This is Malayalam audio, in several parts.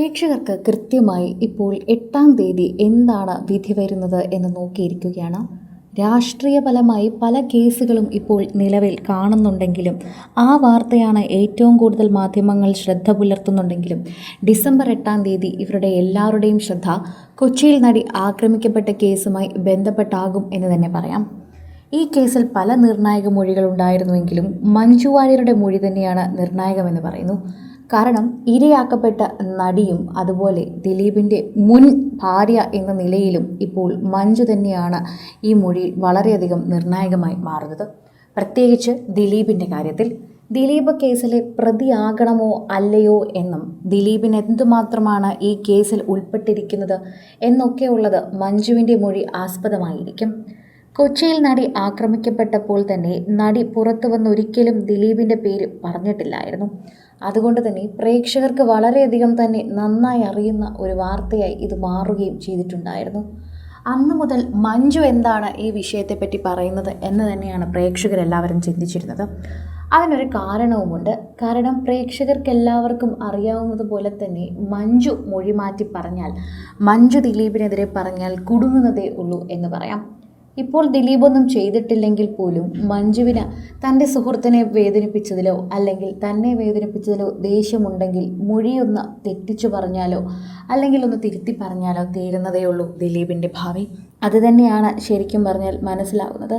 പ്രേക്ഷകർക്ക് കൃത്യമായി ഇപ്പോൾ എട്ടാം തീയതി എന്താണ് വിധി വരുന്നത് എന്ന് നോക്കിയിരിക്കുകയാണ്. രാഷ്ട്രീയപരമായി പല കേസുകളും ഇപ്പോൾ നിലവിൽ കാണുന്നുണ്ടെങ്കിലും ആ വാർത്തയാണ് ഏറ്റവും കൂടുതൽ മാധ്യമങ്ങൾ ശ്രദ്ധ പുലർത്തുന്നുണ്ടെങ്കിലും ഡിസംബർ എട്ടാം തീയതി ഇവരുടെ എല്ലാവരുടെയും ശ്രദ്ധ കൊച്ചിയിൽ നടി ആക്രമിക്കപ്പെട്ട കേസുമായി ബന്ധപ്പെട്ടാകും എന്ന് തന്നെ പറയാം. ഈ കേസിൽ പല നിർണായക മൊഴികൾ ഉണ്ടായിരുന്നുവെങ്കിലും മഞ്ജു വാര്യരുടെ മൊഴി തന്നെയാണ് നിർണായകമെന്ന് പറയുന്നു. കാരണം ഇരയാക്കപ്പെട്ട നടിയും അതുപോലെ ദിലീപിന്റെ മുൻ ഭാര്യ എന്ന നിലയിലും ഇപ്പോൾ മഞ്ജു തന്നെയാണ് ഈ മൊഴിയിൽ വളരെയധികം നിർണായകമായി മാറുന്നത്. പ്രത്യേകിച്ച് ദിലീപിന്റെ കാര്യത്തിൽ ദിലീപ് കേസിലെ പ്രതിയാകണമോ അല്ലയോ എന്നും ദിലീപിന് എന്തുമാത്രമാണ് ഈ കേസിൽ ഉൾപ്പെട്ടിരിക്കുന്നത് എന്നൊക്കെയുള്ളത് മഞ്ജുവിന്റെ മൊഴി ആസ്പദമായിരിക്കും. കൊച്ചിയിൽ നടി ആക്രമിക്കപ്പെട്ടപ്പോൾ തന്നെ നടി പുറത്തു വന്നൊരിക്കലും ദിലീപിന്റെ പേര് പറഞ്ഞിട്ടില്ലായിരുന്നു. അതുകൊണ്ട് തന്നെ പ്രേക്ഷകർക്ക് വളരെയധികം തന്നെ നന്നായി അറിയുന്ന ഒരു വാർത്തയായി ഇത് മാറുകയും ചെയ്തിട്ടുണ്ടായിരുന്നു. അന്നു മുതൽ മഞ്ജു എന്താണ് ഈ വിഷയത്തെപ്പറ്റി പറയുന്നത് എന്ന് തന്നെയാണ് പ്രേക്ഷകരെല്ലാവരും ചിന്തിച്ചിരുന്നത്. അതിനൊരു കാരണവുമുണ്ട്. കാരണം പ്രേക്ഷകർക്ക് എല്ലാവർക്കും അറിയാവുന്നതുപോലെ തന്നെ മഞ്ജു മൊഴി മാറ്റി പറഞ്ഞാൽ മഞ്ജു ദിലീപിനെതിരെ പറഞ്ഞാൽ കുടുങ്ങുന്നതേ ഉള്ളൂ എന്ന് പറയാം. ഇപ്പോൾ ദിലീപൊന്നും ചെയ്തിട്ടില്ലെങ്കിൽ പോലും മഞ്ജുവിന് തന്റെ സുഹൃത്തിനെ വേദനിപ്പിച്ചതിലോ അല്ലെങ്കിൽ തന്നെ വേദനിപ്പിച്ചതിലോ ദേഷ്യമുണ്ടെങ്കിൽ മൊഴിയൊന്ന് തെറ്റിച്ചു പറഞ്ഞാലോ അല്ലെങ്കിൽ ഒന്ന് തിരുത്തി പറഞ്ഞാലോ തീരുന്നതേ ഉള്ളൂ ദിലീപിന്റെ ഭാവി. അതുതന്നെയാണ് ശരിക്കും പറഞ്ഞാൽ മനസ്സിലാകുന്നത്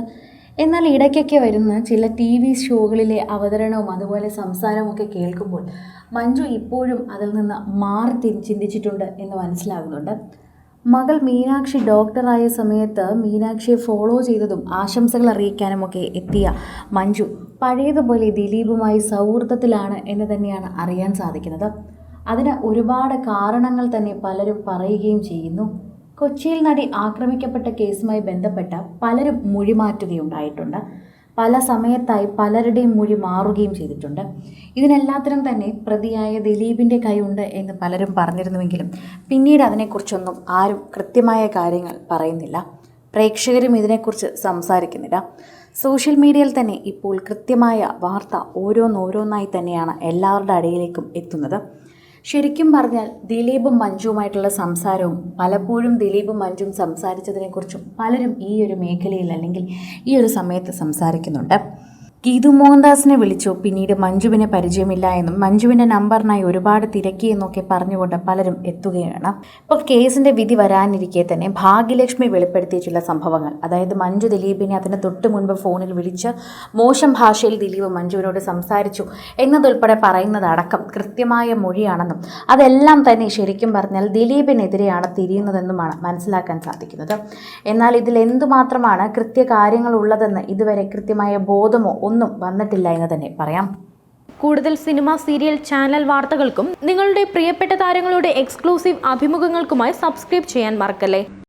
എന്നാൽ ഇടയ്ക്കൊക്കെ വരുന്ന ചില ടി വി ഷോകളിലെ അവതരണവും അതുപോലെ സംസാരവും ഒക്കെ കേൾക്കുമ്പോൾ മഞ്ജു ഇപ്പോഴും അതിൽ നിന്ന് മാറി ചിന്തിച്ചിട്ടുണ്ട് എന്ന് മനസ്സിലാകുന്നുണ്ട്. മകൾ മീനാക്ഷി ഡോക്ടറായ സമയത്ത് മീനാക്ഷിയെ ഫോളോ ചെയ്തതും ആശംസകൾ അറിയിക്കാനുമൊക്കെ എത്തിയ മഞ്ജു പഴയതുപോലെ ദിലീപുമായി സൗഹൃദത്തിലാണ് എന്ന് തന്നെയാണ് അറിയാൻ സാധിക്കുന്നത്. അതിന് ഒരുപാട് കാരണങ്ങൾ തന്നെ പലരും പറയുകയും ചെയ്യുന്നു. കൊച്ചിയിൽ നടി ആക്രമിക്കപ്പെട്ട കേസുമായി ബന്ധപ്പെട്ട പലരും മൊഴി മാറ്റുകയുണ്ടായിട്ടുണ്ട് പല സമയത്തായി പലരുടെയും മൊഴി മാറുകയും ചെയ്തിട്ടുണ്ട്. ഇതിനെല്ലാത്തിനും തന്നെ പ്രതിയായ ദിലീപിന്റെ കൈയുണ്ട് എന്ന് പലരും പറഞ്ഞിരുന്നുവെങ്കിലും പിന്നീട് അതിനെക്കുറിച്ചൊന്നും ആരും കൃത്യമായ കാര്യങ്ങൾ പറയുന്നില്ല. പ്രേക്ഷകരും ഇതിനെക്കുറിച്ച് സംസാരിക്കുന്നില്ല. സോഷ്യൽ മീഡിയയിൽ തന്നെ ഇപ്പോൾ കൃത്യമായ വാർത്ത ഓരോന്നോരോന്നായി തന്നെയാണ് എല്ലാവരുടെ അടിയിലേക്കും എത്തുന്നത്. ശരിക്കും പറഞ്ഞാൽ ദിലീപും മഞ്ജുവുമായിട്ടുള്ള സംസാരവും പലപ്പോഴും ദിലീപും മഞ്ജും സംസാരിച്ചതിനെക്കുറിച്ചും പലരും ഈ ഒരു മേഖലയിൽ അല്ലെങ്കിൽ ഈ ഒരു സമയത്ത് സംസാരിക്കുന്നുണ്ട്. ഗീതു മോഹൻദാസിനെ വിളിച്ചു. പിന്നീട് മഞ്ജുവിനെ പരിചയമില്ല എന്നും മഞ്ജുവിന്റെ നമ്പറിനായി ഒരുപാട് തിരക്കി എന്നൊക്കെ പറഞ്ഞുകൊണ്ട് പലരും എത്തുകയാണ്. ഇപ്പോൾ കേസിന്റെ വിധി വരാനിരിക്കെ തന്നെ ഭാഗ്യലക്ഷ്മി വെളിപ്പെടുത്തിയ ചില സംഭവങ്ങൾ. അതായത് മഞ്ജു ദിലീപിനെ അതിന് തൊട്ട് മുൻപ് ഫോണിൽ വിളിച്ച് മോശം ഭാഷയിൽ ദിലീപ് മഞ്ജുവിനോട് സംസാരിച്ചു എന്നതുൾപ്പെടെ പറയുന്നതടക്കം കൃത്യമായ മൊഴിയാണെന്നും അതെല്ലാം തന്നെ ശരിക്കും പറഞ്ഞാൽ ദിലീപിനെതിരെയാണ് തിരിയുന്നതെന്നുമാണ് മനസ്സിലാക്കാൻ സാധിക്കുന്നത്. എന്നാൽ ഇതിൽ എന്തുമാത്രമാണ് കൃത്യകാര്യങ്ങൾ ഉള്ളതെന്ന് ഇതുവരെ കൃത്യമായ ബോധമോ ഒന്നും വന്നിട്ടില്ല എന്ന് തന്നെ പറയാം. കൂടുതൽ സിനിമ സീരിയൽ ചാനൽ വാർത്തകൾക്കും നിങ്ങളുടെ പ്രിയപ്പെട്ട താരങ്ങളുടെ എക്സ്ക്ലൂസീവ് അഭിമുഖങ്ങൾക്കുമായി സബ്സ്ക്രൈബ് ചെയ്യാൻ മറക്കല്ലേ?